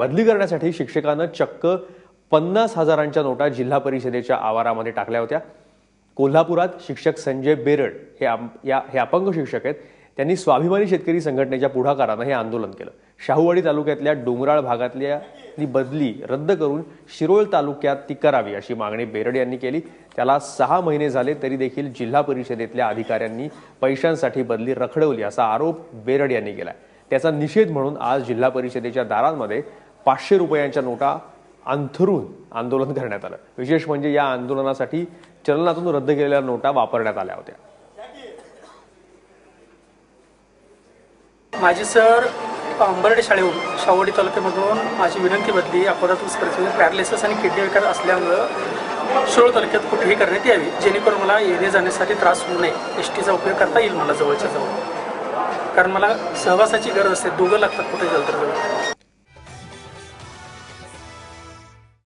बदली करण्यासाठी शिक्षकानं चक्क पन्नास हजारांच्या नोटा जिल्हा परिषदेच्या आवारामध्ये टाकल्या होत्या. कोल्हापुरात शिक्षक संजय बेरड हे या हे अपंग शिक्षक आहेत. त्यांनी स्वाभिमानी शेतकरी संघटनेच्या पुढाकारानं हे आंदोलन केलं. शाहूवाडी तालुक्यातल्या डोंगराळ भागातल्या ती बदली रद्द करून शिरोळ तालुक्यात ती करावी अशी मागणी बेरड यांनी केली. त्याला सहा महिने झाले तरी देखील जिल्हा परिषदेतल्या अधिकाऱ्यांनी पैशांसाठी बदली रखडवली असा आरोप बेरड यांनी केला त्याचा निषेध म्हणून आज जिल्हा परिषदेच्या दारांमध्ये पाचशे रुपयांच्या नोटा अंथरून आंदोलन करण्यात आलं. विशेष म्हणजे या आंदोलनासाठी चलनातून रद्द केलेल्या नोटा वापरण्यात आल्या होत्या. माझी सर अंबर्डे शाळेहून शावडी तालुक्यामधून माझी विनंती बदली. अपघातात स्पर्धेमध्ये पॅरलेसेस आणि किडनी विकार असल्यामुळं शिरोळ तालुक्यात कुठेही करण्यात यावी जेणेकरून मला येणे जाण्यासाठी त्रास होऊ नये. एस टीचा उपयोग करता येईल मला जवळच्या जवळ. कारण मला सहवासाची गरज असते. दोघं लागतात कुठे जल तर जवळ